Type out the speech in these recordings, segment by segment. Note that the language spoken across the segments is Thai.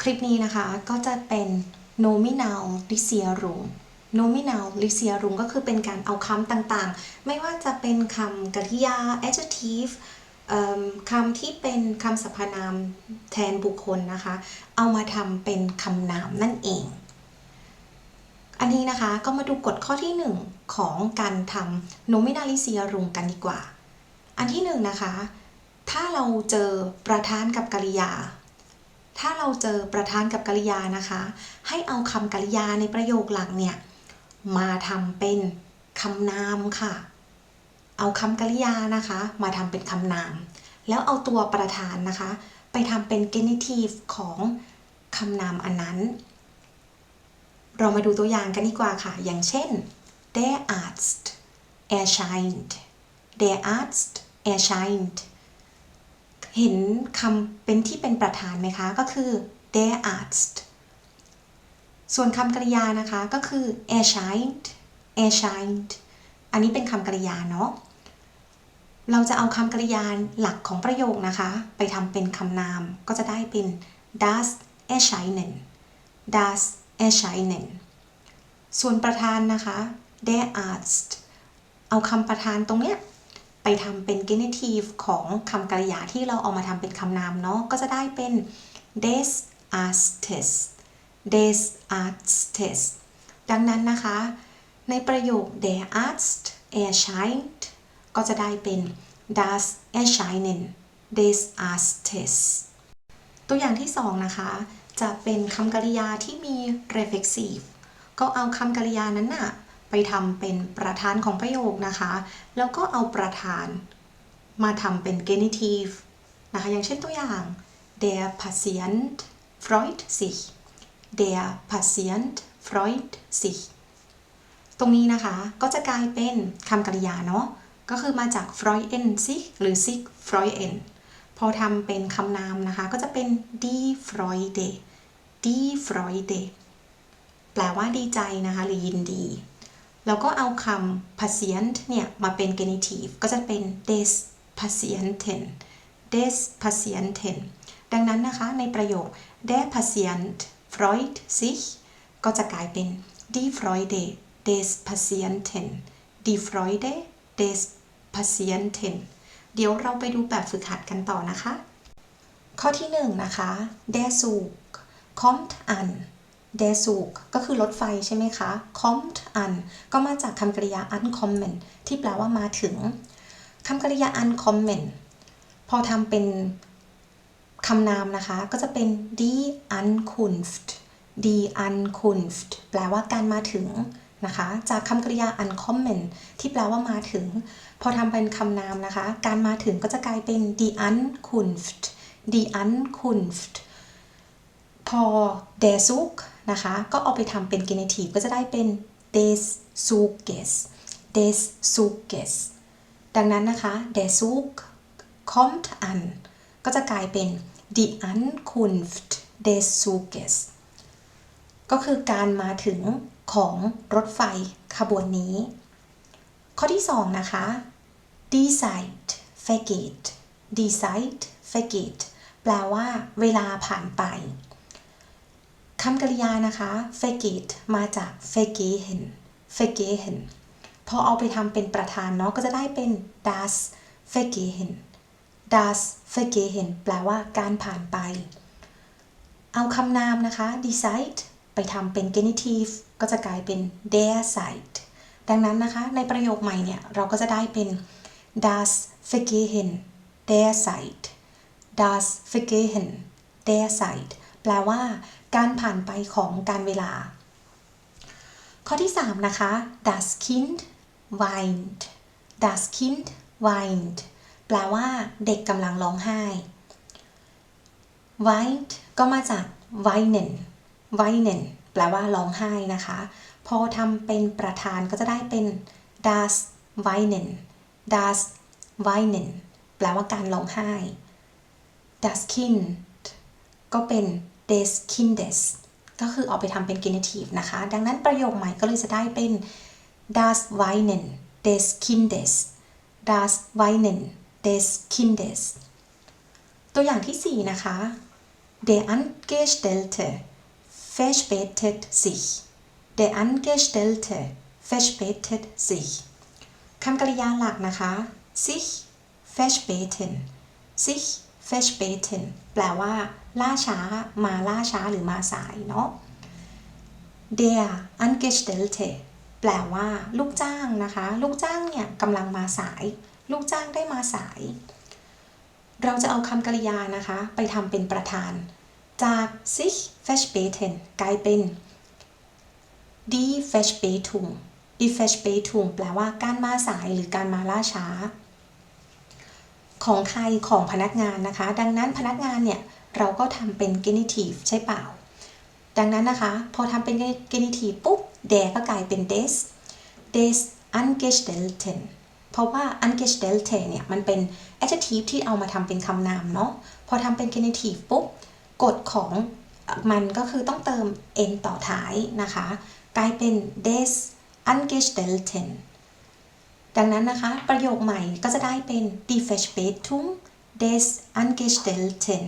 คลิปนี้นะคะก็จะเป็น nominal l i s i a r u m nominal l i s i a r u m ก็คือเป็นการเอาคำต่างๆ ไม่ว่าจะเป็นคำกริยา adjective คำที่เป็นคำสรรพนามแทนบุคคลนะคะ เอามาทำเป็นคำนามนั่นเอง อันนี้นะคะก็มาดูกฎข้อที่ 1 ของการทำ nominalisarum กันดีกว่า อันที่1นะคะ ถ้าเราเจอประธานกับกริยา ถ้าเราเจอประธานกับกริยานะคะ ให้เอาคำกริยาในประโยคหลังเนี่ยมาทำเป็นคำนามค่ะ เอาคำกริยานะคะ มาทำเป็นคำนาม แล้วเอาตัวประธานนะคะ ไปทำเป็น genitive ของคำนามอันนั้น เรามาดูตัวอย่างกันดีกว่าค่ะ อย่างเช่น der Arzt erscheint der Arzt erscheint เห็นคำเป็นที่เป็นประธานไหมคะ ก็คือ der Arzt ส่วนคำกริยานะคะก็คือ erscheint erscheint อันนี้เป็นคำกริยาเนาะ เราจะเอาคำกริยาหลักของประโยคนะคะ ไปทำเป็นคำนามก็จะได้เป็น das erscheinen das erscheinen ส่วนประธานนะคะ der Arzt เอาคำประธานตรงเนี้ย ไปทำเป็น genitive ของคำกริยาที่เราเอามาทำเป็นคำนามเนาะก็จะได้เป็น des artes des artes ดังนั้นนะคะ ในประโยค der Arzt erscheint ก็จะได้เป็น das Erscheinen des Arztes ตัวอย่างที่2นะคะ จะเป็นคำกริยาที่มี reflexive ก็เอาคำกริยานั้นน่ะ ไปทำเป็นประธานของประโยคนะคะ แล้วก็เอาประธานมาทำเป็น genitive นะคะ อย่างเช่นตัวอย่าง der Patient freut sich der Patient freut sich ตรงนี้นะคะก็จะกลายเป็นคำกริยาเนาะก็คือมาจาก freuen sich หรือ sich freuen พอทำเป็นคำนามนะคะ ก็จะเป็น die Freude die Freude แปลว่าดีใจนะคะ หรือยินดี แล้วก็เอาคำ patient เนี่ย มาเป็น genitive ก็จะเป็น des Patienten des Patienten ดังนั้นนะคะ ในประโยค der Patient freut sich ก็จะกลายเป็น die Freude des Patienten die Freude des Patienten เดี๋ยวเราไปดูแบบฝึกหัดกันต่อนะคะ ข้อที่1นะคะ der Zug kommt an der Zug ก็คือรถไฟใช่ไหมคะ kommt an ก็มาจากคำกริยา ankommen ที่แปลว่ามาถึงคำกริยา ankommen พอทำเป็นคำนามนะคะ ก็จะเป็น die Ankunft die Ankunft แปลว่าการมาถึงนะคะ จากคำกริยา ankommen ที่แปลว่ามาถึง พอทำเป็นคำนามนะคะ การมาถึงก็จะกลายเป็น die Ankunft die Ankunft พอ der Zug นะคะ ก็เอาไปทำเป็น genitive ก็จะได้เป็น des Zuges des Zuges ดังนั้นนะคะ der Zug kommt an ก็จะกลายเป็น die Ankunft des Zuges ก็คือการมาถึงของรถไฟขบวนนี้ ข้อที่ 2 นะคะ die Zeit vergeht die Zeit vergeht แปลว่าเวลาผ่านไป คำกริยานะคะ vergeht มาจาก vergehen vergehen พอเอาไปทำเป็นประธานเนาะก็จะได้เป็น das vergehen das vergehen แปลว่าการผ่านไป เอาคำนามนะคะ die Zeit ไปทำเป็น genitive ก็จะกลายเป็น der Zeit ดังนั้นนะคะ ในประโยคใหม่เนี่ย เราก็จะได้เป็น das vergehen der Zeit das vergehen der Zeit แปลว่า การผ่านไปของการเวลา ข้อที่ 3 นะคะ das Kind weint das Kind weint แปลว่า เด็กกำลังร้องไห้ weint ก็มาจาก weinen weinen แปลว่าร้องไห้นะคะ พอทำเป็นประธานก็จะได้เป็น das weinen das weinen แปลว่าการร้องไห้ das Kind ก็เป็น des Kindes ก็คือเอาไปทำเป็น genitive นะคะ ดังนั้นประโยคใหม่ก็เลยจะได้เป็น das Weinen des Kindes das Weinen des Kindes ตัวอย่างที่ 4 นะคะ der Angestellte verspätet sich der Angestellte verspätet sich คำกริยาหลักนะคะ sich verspäten sich verspäten แปลว่า ล่าช้า มาล่าช้าหรือมาสายเนาะ der Angestellte แปลว่า ลูกจ้างนะคะ ลูกจ้างเนี่ยกำลังมาสาย ลูกจ้างได้มาสาย เราจะเอาคำกริยานะคะ ไปทำเป็นประธาน จาก sich verspäten กลายเป็น die Verspätung die Verspätung แปลว่าการมาสายหรือการมาล่าช้า ของใครของพนักงานนะคะ ดังนั้นพนักงานเนี่ยเราก็ทำเป็น genitive ใช่เปล่า ดังนั้นนะคะ พอทำเป็น genitive ปุ๊บ der ก็กลายเป็น des des Angestellten เพราะว่า Angestellte เนี่ยมันเป็น adjective ที่เอามาทำเป็นคำนามเนาะ พอทำเป็น genitive ปุ๊บกฎของมันก็คือต้องเติม n ต่อท้ายนะคะ กลายเป็น des Angestellten ดังนั้นนะคะ ประโยคใหม่ก็จะได้เป็น die Verspätung des Angestellten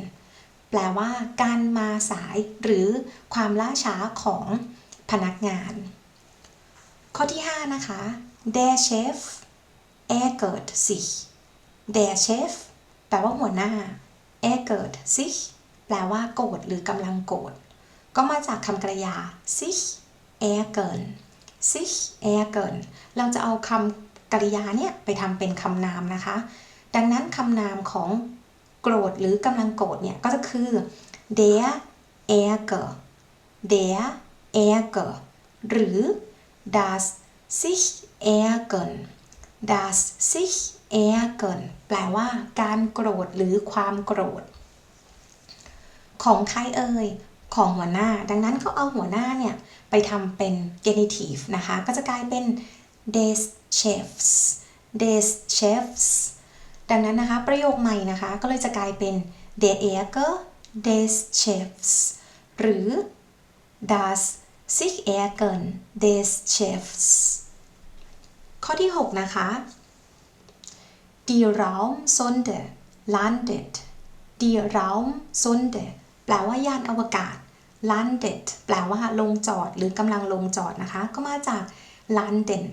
แปลว่าการมาสายหรือความล่าช้าของพนักงาน ข้อที่ 5 นะคะ der Chef ärgert sich der Chef แปลว่าหัวหน้า ärgert sich แปลว่าโกรธหรือกำลังโกรธ ก็มาจากคำกริยา sich ärgern sich ärgern เราจะเอาคำ กริยาเนี่ยไปทำเป็นคำนามนะคะ ดังนั้นคำนามของโกรธหรือกำลังโกรธเนี่ยก็จะคือ der Ärger der Ärger หรือ das sich ärgern das sich ärgern แปลว่าการโกรธหรือความโกรธ ของใครเอ่ย ของหัวหน้า ดังนั้นก็เอาหัวหน้าเนี่ย ไปทำเป็น genitive นะคะ ก็จะกลายเป็น des chefs des chefs ดังนั้นนะคะ ประโยคใหม่นะคะ ก็เลยจะกลายเป็น der Ärger des chefs หรือ das sich ärgern des chefs ข้อที่ 6 นะคะ die Raumsonde landet die Raumsonde แปลว่ายานอวกาศ landet แปลว่าลงจอดหรือกำลังลงจอดนะคะ ก็มาจาก landen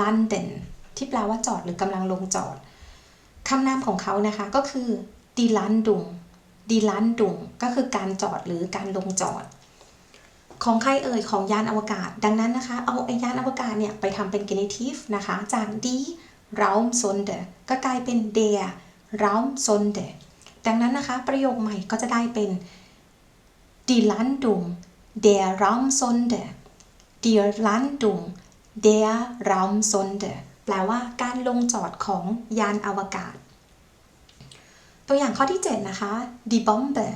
landen ที่แปลว่าจอดหรือกำลังลงจอดคำนามของเขานะคะก็คือ die Landung die Landung ก็คือการจอดหรือการลงจอด ของใครเอ่ยของยานอวกาศ ดังนั้นนะคะ เอาไอยานอวกาศเนี่ยไปทำเป็น genitive นะคะ จาก die Raumsonde ก็กลายเป็น der Raumsonde ดังนั้นนะคะ ประโยคใหม่ก็จะได้เป็น die Landung der Raumsonde die Landung der Raumsonde แปลว่าการลงจอดของยานอวกาศ ตัวอย่างข้อที่ 7 นะคะ die Bombe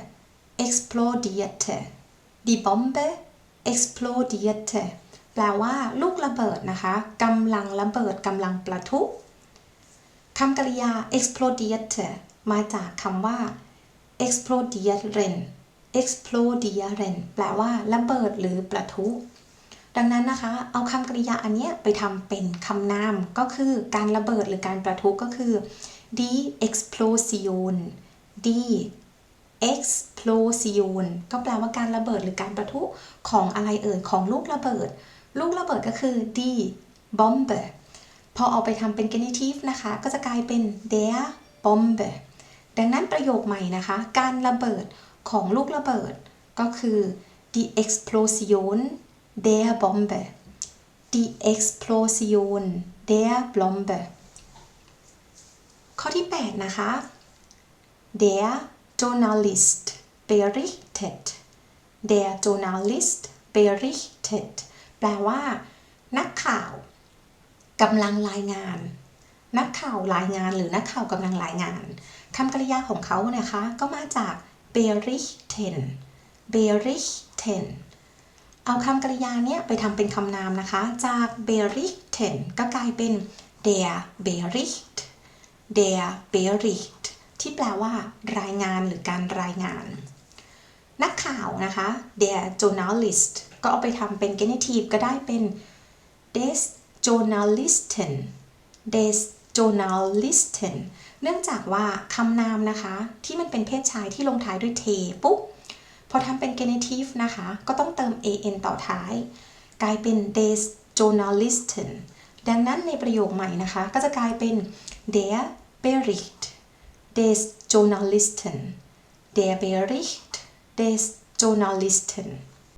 explodierte die Bombe explodierte แปลว่าลูกระเบิดนะคะกำลังระเบิดกำลังประทุคำกริยา explodierte มาจากคำว่า explodieren explodieren แปลว่าระเบิดหรือประทุ ดังนั้นนะคะ เอาคำกริยาอันนี้ไปทำเป็นคำนามก็คือการระเบิดหรือการประทุก็คือ die Explosion die Explosion ก็แปลว่าการระเบิดหรือการประทุของอะไรเอ่ยของลูกระเบิด ลูกระเบิดก็คือ die Bombe พอเอาไปทำเป็น genitive นะคะ ก็จะกลายเป็น der Bombe ดังนั้นประโยคใหม่นะคะ การระเบิดของลูกระเบิดก็คือ die Explosion der Bombe die Explosion der Bombe ข้อที่ 8 นะคะ der Journalist berichtet der Journalist berichtet แปลว่า นักข่าวกำลังรายงาน นักข่าวรายงานหรือนักข่าวกำลังรายงานคำกริยาของเขานะคะ ก็มาจาก berichten berichten เอาคำกริยาเนี้ยไปทำเป็นคำนามนะคะ จาก berichten ก็กลายเป็น der Bericht der Bericht ที่แปลว่ารายงานหรือการรายงาน นักข่าวนะคะ der Journalist ก็เอาไปทำเป็น genitive ก็ได้เป็น des Journalisten des Journalisten เนื่องจากว่าคำนามนะคะ ที่มันเป็นเพศชายที่ลงท้ายด้วย t ปุ๊บ พอทำเป็น genitive นะคะ ก็ต้องเติม an ต่อท้าย กลายเป็น des Journalisten ดังนั้นในประโยคใหม่นะคะ ก็จะกลายเป็น der Bericht des Journalisten der Bericht des Journalisten